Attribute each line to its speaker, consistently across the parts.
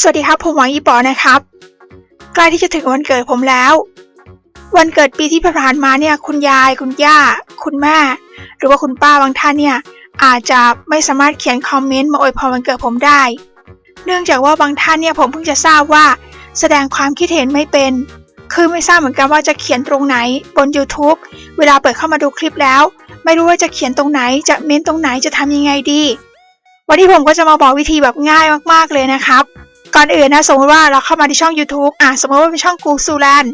Speaker 1: สวัสดีครับ ผมหวังอีปอนะครับ ใกล้ที่จะถึงวันเกิดผมแล้ว วันเกิดปีที่ผ่านมาเนี่ย คุณยาย คุณย่า คุณแม่ หรือว่าคุณป้าบางท่านเนี่ย อาจจะไม่สามารถเขียนคอมเมนต์มาอวยพรวันเกิดผมได้ เนื่องจากว่าบางท่านเนี่ยผมเพิ่งจะทราบว่า แสดงความคิดเห็นไม่เป็น คือไม่ทราบเหมือนกันว่าจะเขียนตรงไหนบน YouTube เวลาเปิดเข้ามาดูคลิปแล้ว ไม่รู้ว่าจะเขียนตรงไหน จะเม้นตรงไหนจะทำยังไงดี วันนี้ผมก็จะมาบอกวิธีแบบง่ายมากๆเลยนะครับ ก่อนอื่นนะสมมติว่าเราเข้ามาที่ช่อง YouTube อะสมมติว่าเป็นช่องกูซูแลน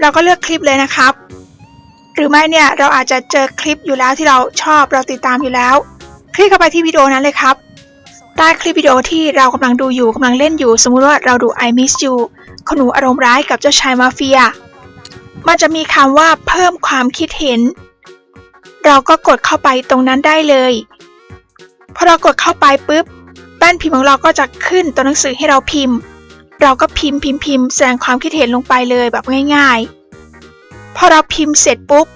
Speaker 1: เราก็เลือกคลิปเลยนะครับ หรือไม่เนี่ยเราอาจจะเจอคลิปอยู่แล้วที่เราชอบเราติดตามอยู่แล้ว คลิกเข้าไปที่วิดีโอนั้นเลยครับใต้คลิปวิดีโอที่เรากำลังดูอยู่กำลังเล่นอยู่ สมมุติว่าเราดู I miss you ขนูอารมณ์ร้ายกับเจ้าชายมาเฟีย มันจะมีคำว่าเพิ่มความคิดเห็น เราก็กดเข้าไปตรงนั้นได้เลย พอเรากดเข้าไปปุ๊บ แป้นพิมพ์ของเราก็จะขึ้นตัวหนังสือให้เราพิมพ์ เราก็พิมพ์พิมพ์พิมพ์แสดงความคิดเห็นลงไปเลยแบบง่าย ๆ พอเราพิมพ์เสร็จปุ๊บ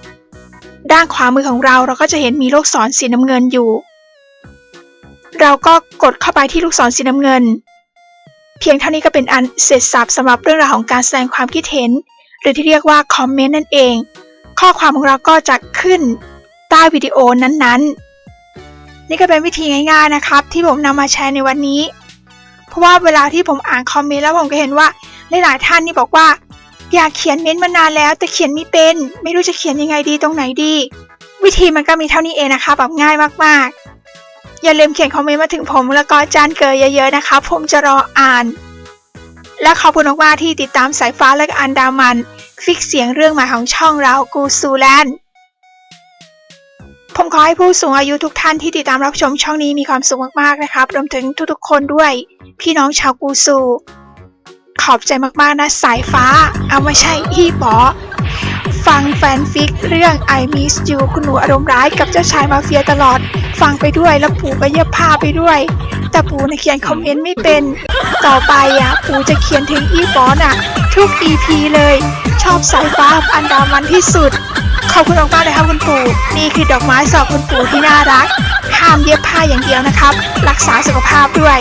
Speaker 1: ด้านขวามือของเราเราก็จะเห็นมีลูกศรสีน้ำเงินอยู่ เราก็กดเข้าไปที่ลูกศรสีน้ำเงิน เพียงเท่านี้ก็เป็นอันเสร็จสับสำหรับเรื่องราวของการแสดงความคิดเห็น หรือที่เรียกว่าคอมเมนต์นั่นเอง ข้อความของเราก็จะขึ้นใต้วิดีโอนั้นๆ นี่ก็เป็นวิธีง่ายๆนะครับ ที่ผมนำมาแชร์ในวันนี้ เพราะว่าเวลาที่ผมอ่านคอมเมนต์แล้วผมก็เห็นว่าหลายๆท่านนี่บอกว่า อยากเขียนเม้นต์มานานแล้ว แต่เขียนไม่เป็น ไม่รู้จะเขียนยังไงดีตรงไหนดี วิธีมันก็มีเท่านี้เองนะคะแบบง่ายมากๆ อย่าลืมเขียนคอมเมนต์มาถึงผมแล้วก็จานเกยเยอะๆนะคะผมจะรออ่าน และขอบคุณมากๆที่ติดตามสายฟ้าและอันดามัน ฟิกเสียงเรื่องใหม่ของช่องเรากูซูแลนด์ ผมขอให้ผู้สูงอายุทุกท่านที่ติดตามรับชมช่องนี้มีความสุขมากๆนะครับ รวมถึงทุกๆ คนด้วย พี่น้องชาวกูซู ขอบใจมากๆนะสายฟ้า เอาไม่ใช่อีป๋อฟังแฟนฟิกเรื่อง I Miss You คุณหนูอารมณ์ร้ายกับเจ้าชายมาเฟียตลอด ฟังไปด้วยแล้วปู่ก็เย็บผ้าไปด้วย แต่ปู่นะเขียนคอมเมนต์ไม่เป็น ต่อไปอะปู่จะเขียนถึงอีป๋อน่ะ ทุก EP เลย ชอบสายฟ้าอันดามันที่สุด ขอบคุณมากๆเลยครับคุณปู่นี่คือดอกไม้สอบคุณปู่ที่น่ารัก ห้ามเย็บผ้าอย่างเดียวนะครับ รักษาสุขภาพด้วย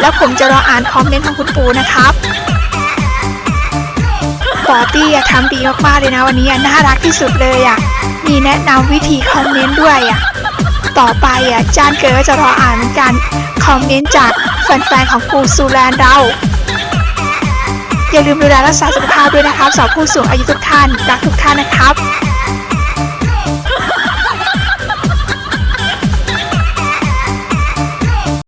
Speaker 1: แล้วผมจะรออ่านคอมเมนต์ของคุณปู่นะครับปอตี้อะทำดีมากๆเลยนะวันนี้อะน่ารักที่สุดเลยอะมีแนะนำวิธีคอมเมนต์ด้วยอะต่อไปอะจานเก๋ก็จะรออ่านเหมือนกัน คอมเมนต์จากแฟนๆของกูซูแลนด์เรา อย่าลืมดูแลรักษาสุขภาพด้วยนะครับสำหรับผู้สูงอายุทุกท่านรักทุกท่านนะครับ